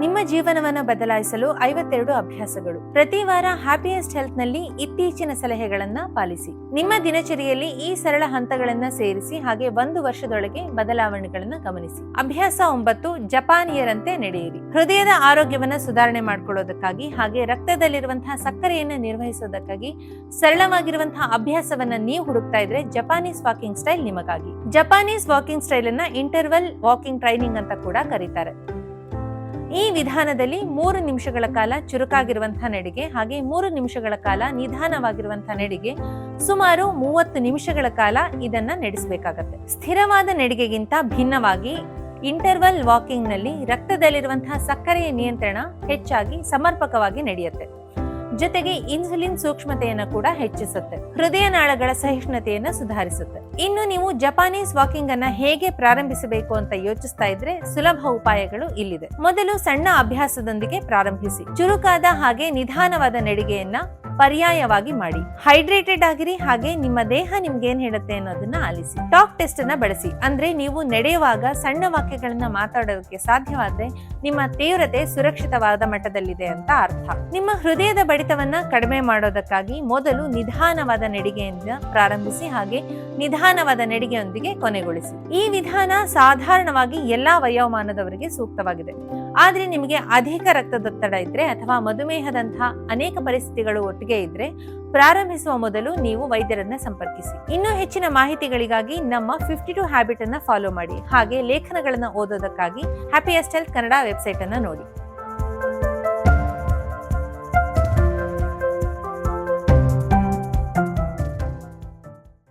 ನಿಮ್ಮ ಜೀವನವನ್ನು ಬದಲಾಯಿಸಲು ಐವತ್ತೆರಡು ಅಭ್ಯಾಸಗಳು. ಪ್ರತಿ ವಾರ ಹ್ಯಾಪಿಯೆಸ್ಟ್ ಹೆಲ್ತ್ನಲ್ಲಿ ಇತ್ತೀಚಿನ ಸಲಹೆಗಳನ್ನ ಪಾಲಿಸಿ. ನಿಮ್ಮ ದಿನಚರಿಯಲ್ಲಿ ಈ ಸರಳ ಹಂತಗಳನ್ನ ಸೇರಿಸಿ ಹಾಗೆ ಒಂದು ವರ್ಷದೊಳಗೆ ಬದಲಾವಣೆಗಳನ್ನ ಗಮನಿಸಿ. ಅಭ್ಯಾಸ ಒಂಬತ್ತು, ಜಪಾನಿಯರಂತೆ ನಡೆಯಿರಿ. ಹೃದಯದ ಆರೋಗ್ಯವನ್ನ ಸುಧಾರಣೆ ಮಾಡ್ಕೊಳ್ಳೋದಕ್ಕಾಗಿ ಹಾಗೆ ರಕ್ತದಲ್ಲಿರುವಂತಹ ಸಕ್ಕರೆಯನ್ನು ನಿರ್ವಹಿಸೋದಕ್ಕಾಗಿ ಸರಳವಾಗಿರುವಂತಹ ಅಭ್ಯಾಸವನ್ನ ನೀವು ಹುಡುಕ್ತಾ ಇದ್ರೆ ಜಪಾನೀಸ್ ವಾಕಿಂಗ್ ಸ್ಟೈಲ್ ನಿಮಗಾಗಿ. ಜಪಾನೀಸ್ ವಾಕಿಂಗ್ ಸ್ಟೈಲ್ ಅನ್ನ ಇಂಟರ್ವಲ್ ವಾಕಿಂಗ್ ಟ್ರೈನಿಂಗ್ ಅಂತ ಕೂಡ ಕರೀತಾರೆ. ಈ ವಿಧಾನದಲ್ಲಿ ಮೂರು ನಿಮಿಷಗಳ ಕಾಲ ಚುರುಕಾಗಿರುವಂತಹ ನಡಿಗೆ, ಹಾಗೆ ಮೂರು ನಿಮಿಷಗಳ ಕಾಲ ನಿಧಾನವಾಗಿರುವಂತಹ ನಡಿಗೆ ಸುಮಾರು ಮೂವತ್ತು ನಿಮಿಷಗಳ ಕಾಲ ಇದನ್ನ ನಡೆಸಬೇಕಾಗತ್ತೆ. ಸ್ಥಿರವಾದ ನಡಿಗೆಗಿಂತ ಭಿನ್ನವಾಗಿ ಇಂಟರ್ವಲ್ ವಾಕಿಂಗ್ನಲ್ಲಿ ರಕ್ತದಲ್ಲಿರುವಂತಹ ಸಕ್ಕರೆಯ ನಿಯಂತ್ರಣ ಹೆಚ್ಚಾಗಿ ಸಮರ್ಪಕವಾಗಿ ನಡೆಯುತ್ತೆ. ಜೊತೆಗೆ ಇನ್ಸುಲಿನ್ ಸೂಕ್ಷ್ಮತೆಯನ್ನು ಕೂಡ ಹೆಚ್ಚಿಸುತ್ತೆ. ಹೃದಯ ನಾಳಗಳ ಸಹಿಷ್ಣುತೆಯನ್ನು ಸುಧಾರಿಸುತ್ತೆ. ಇನ್ನು ನೀವು ಜಪಾನೀಸ್ ವಾಕಿಂಗ್ ಅನ್ನ ಹೇಗೆ ಪ್ರಾರಂಭಿಸಬೇಕು ಅಂತ ಯೋಚಿಸ್ತಾ ಇದ್ರೆ ಸುಲಭ ಉಪಾಯಗಳು ಇಲ್ಲಿದೆ. ಮೊದಲು ಸಣ್ಣ ಅಭ್ಯಾಸದೊಂದಿಗೆ ಪ್ರಾರಂಭಿಸಿ. ಚುರುಕಾದ ಹಾಗೆ ನಿಧಾನವಾದ ನಡಿಗೆಯನ್ನ ಪರ್ಯಾಯವಾಗಿ ಮಾಡಿ. ಹೈಡ್ರೇಟೆಡ್ ಆಗಿರಿ, ಹಾಗೆ ನಿಮ್ಮ ದೇಹ ನಿಮ್ಗೆ ಏನ್ ಹೇಳುತ್ತೆ ಅನ್ನೋದನ್ನ ಆಲಿಸಿ. ಟಾಕ್ ಟೆಸ್ಟ್ ಅನ್ನ ಬಳಸಿ. ಅಂದ್ರೆ ನೀವು ನಡೆಯುವಾಗ ಸಣ್ಣ ವಾಕ್ಯಗಳನ್ನ ಮಾತಾಡೋದಕ್ಕೆ ಸಾಧ್ಯವಾದ್ರೆ ನಿಮ್ಮ ತೀವ್ರತೆ ಸುರಕ್ಷಿತವಾದ ಮಟ್ಟದಲ್ಲಿದೆ ಅಂತ ಅರ್ಥ. ನಿಮ್ಮ ಹೃದಯದ ಬಡಿತವನ್ನ ಕಡಿಮೆ ಮಾಡೋದಕ್ಕಾಗಿ ಮೊದಲು ನಿಧಾನವಾದ ನಡಿಗೆಯಿಂದ ಪ್ರಾರಂಭಿಸಿ, ಹಾಗೆ ನಿಧಾನವಾದ ನಡಿಗೆಯೊಂದಿಗೆ ಕೊನೆಗೊಳಿಸಿ. ಈ ವಿಧಾನ ಸಾಧಾರಣವಾಗಿ ಎಲ್ಲಾ ವಯೋಮಾನದವರಿಗೆ ಸೂಕ್ತವಾಗಿದೆ. ಆದ್ರೆ ನಿಮಗೆ ಅಧಿಕ ರಕ್ತದೊತ್ತಡ ಇದ್ರೆ ಅಥವಾ ಮಧುಮೇಹದಂತಹ ಅನೇಕ ಪರಿಸ್ಥಿತಿಗಳು ಒಟ್ಟಿಗೆ ಇದ್ರೆ ಪ್ರಾರಂಭಿಸುವ ಮೊದಲು ನೀವು ವೈದ್ಯರನ್ನ ಸಂಪರ್ಕಿಸಿ. ಇನ್ನೂ ಹೆಚ್ಚಿನ ಮಾಹಿತಿಗಳಿಗಾಗಿ ನಮ್ಮ ಫಿಫ್ಟಿ ಟು ಹ್ಯಾಬಿಟ್ ಅನ್ನ ಫಾಲೋ ಮಾಡಿ. ಹಾಗೆ ಲೇಖನಗಳನ್ನ ಓದೋದಕ್ಕಾಗಿ ಹ್ಯಾಪಿಯಸ್ಟ್ ಹೆಲ್ತ್ ಕನ್ನಡ ವೆಬ್ಸೈಟ್ ಅನ್ನ ನೋಡಿ.